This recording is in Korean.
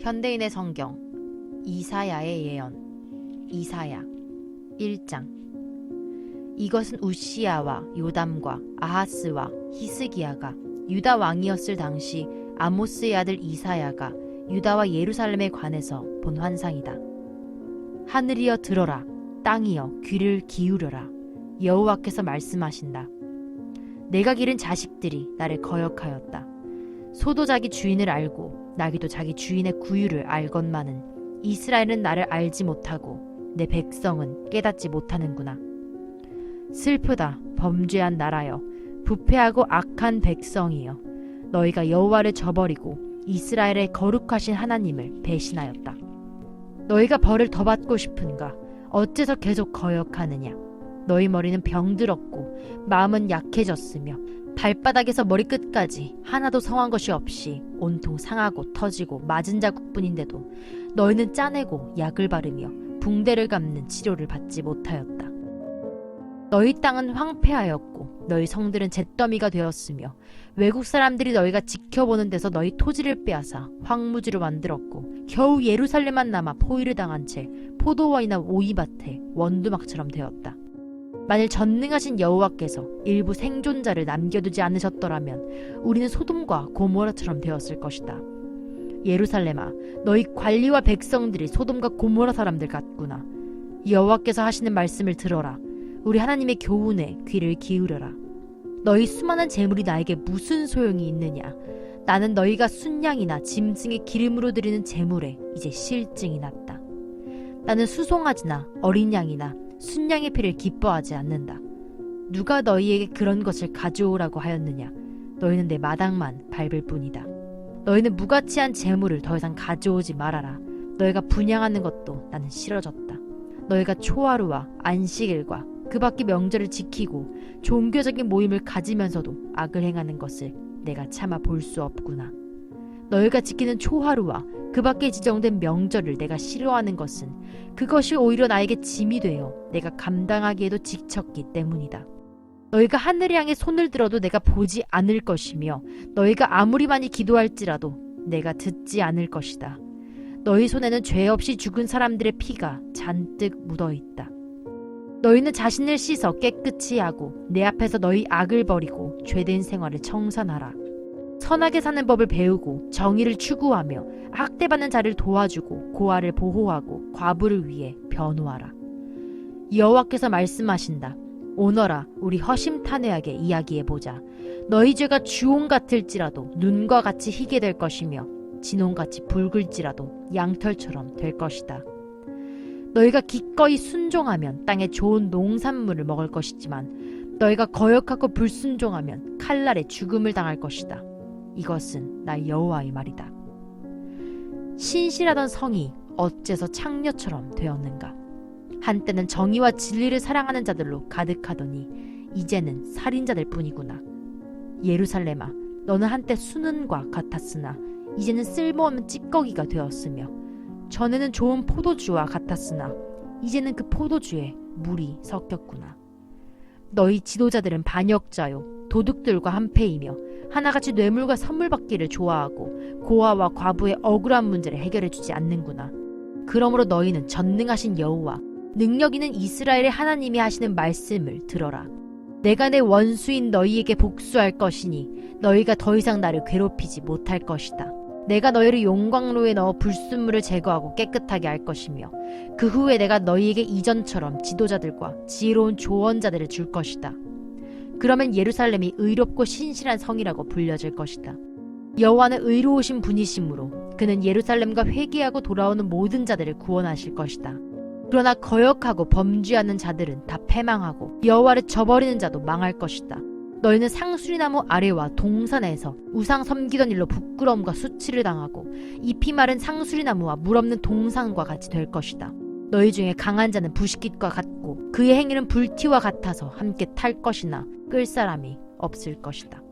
현대인의 성경 이사야의 예언 이사야 1장 이것은 우시야와 요담과 아하스와 히스기야가 유다 왕이었을 당시 아모스의 아들 이사야가 유다와 예루살렘에 관해서 본 환상이다. 하늘이여 들어라 땅이여 귀를 기울여라 여호와께서 말씀하신다. 내가 기른 자식들이 나를 거역하였다. 소도 자기 주인을 알고 나귀도 자기 주인의 구유를 알건만은 이스라엘은 나를 알지 못하고 내 백성은 깨닫지 못하는구나. 슬프다 범죄한 나라여 부패하고 악한 백성이여 너희가 여호와를 저버리고 이스라엘의 거룩하신 하나님을 배신하였다. 너희가 벌을 더 받고 싶은가? 어째서 계속 거역하느냐? 너희 머리는 병들었고 마음은 약해졌으며 발바닥에서 머리끝까지 하나도 성한 것이 없이 온통 상하고 터지고 맞은 자국뿐인데도 너희는 짜내고 약을 바르며 붕대를 감는 치료를 받지 못하였다. 너희 땅은 황폐하였고 너희 성들은 잿더미가 되었으며 외국 사람들이 너희가 지켜보는 데서 너희 토지를 빼앗아 황무지로 만들었고 겨우 예루살렘만 남아 포위를 당한 채 포도원이나 오이밭에 원두막처럼 되었다. 만일 전능하신 여호와께서 일부 생존자를 남겨두지 않으셨더라면 우리는 소돔과 고모라처럼 되었을 것이다. 예루살렘아, 너희 관리와 백성들이 소돔과 고모라 사람들 같구나. 여호와께서 하시는 말씀을 들어라. 우리 하나님의 교훈에 귀를 기울여라. 너희 수많은 재물이 나에게 무슨 소용이 있느냐? 나는 너희가 순양이나 짐승의 기름으로 드리는 재물에 이제 실증이 났다. 나는 수송아지나 어린 양이나 순양의 피를 기뻐하지 않는다. 누가 너희에게 그런 것을 가져오라고 하였느냐? 너희는 내 마당만 밟을 뿐이다. 너희는 무가치한 재물을 더 이상 가져오지 말아라. 너희가 분양하는 것도 나는 싫어졌다. 너희가 초하루와 안식일과 그 밖의 명절을 지키고 종교적인 모임을 가지면서도 악을 행하는 것을 내가 참아 볼 수 없구나. 너희가 지키는 초하루와 그 밖에 지정된 명절을 내가 싫어하는 것은 그것이 오히려 나에게 짐이 되어 내가 감당하기에도 지쳤기 때문이다. 너희가 하늘을 향해 손을 들어도 내가 보지 않을 것이며 너희가 아무리 많이 기도할지라도 내가 듣지 않을 것이다. 너희 손에는 죄 없이 죽은 사람들의 피가 잔뜩 묻어 있다. 너희는 자신을 씻어 깨끗이 하고 내 앞에서 너희 악을 버리고 죄된 생활을 청산하라. 선하게 사는 법을 배우고 정의를 추구하며 학대받는 자를 도와주고 고아를 보호하고 과부를 위해 변호하라. 여호와께서 말씀하신다. 오너라 우리 허심탄회하게 이야기해 보자. 너희 죄가 주홍 같을지라도 눈과 같이 희게 될 것이며 진홍같이 붉을지라도 양털처럼 될 것이다. 너희가 기꺼이 순종하면 땅에 좋은 농산물을 먹을 것이지만 너희가 거역하고 불순종하면 칼날에 죽음을 당할 것이다. 이것은 나 여호와의 말이다. 신실하던 성이 어째서 창녀처럼 되었는가? 한때는 정의와 진리를 사랑하는 자들로 가득하더니 이제는 살인자들 뿐이구나. 예루살렘아, 너는 한때 수는과 같았으나 이제는 쓸모없는 찌꺼기가 되었으며 전에는 좋은 포도주와 같았으나 이제는 그 포도주에 물이 섞였구나. 너희 지도자들은 반역자요 도둑들과 한패이며 하나같이 뇌물과 선물 받기를 좋아하고 고아와 과부의 억울한 문제를 해결해 주지 않는구나. 그러므로 너희는 전능하신 여호와 능력 있는 이스라엘의 하나님이 하시는 말씀을 들어라. 내가 내 원수인 너희에게 복수할 것이니 너희가 더 이상 나를 괴롭히지 못할 것이다. 내가 너희를 용광로에 넣어 불순물을 제거하고 깨끗하게 할 것이며 그 후에 내가 너희에게 이전처럼 지도자들과 지혜로운 조언자들을 줄 것이다. 그러면 예루살렘이 의롭고 신실한 성이라고 불려질 것이다. 여호와는 의로우신 분이시므로 그는 예루살렘과 회개하고 돌아오는 모든 자들을 구원하실 것이다. 그러나 거역하고 범죄하는 자들은 다 패망하고 여호와를 저버리는 자도 망할 것이다. 너희는 상수리나무 아래와 동산에서 우상 섬기던 일로 부끄러움과 수치를 당하고 잎이 마른 상수리나무와 물 없는 동산과 같이 될 것이다. 너희 중에 강한 자는 부식깃과 같고 그의 행위는 불티와 같아서 함께 탈 것이나 끌 사람이 없을 것이다.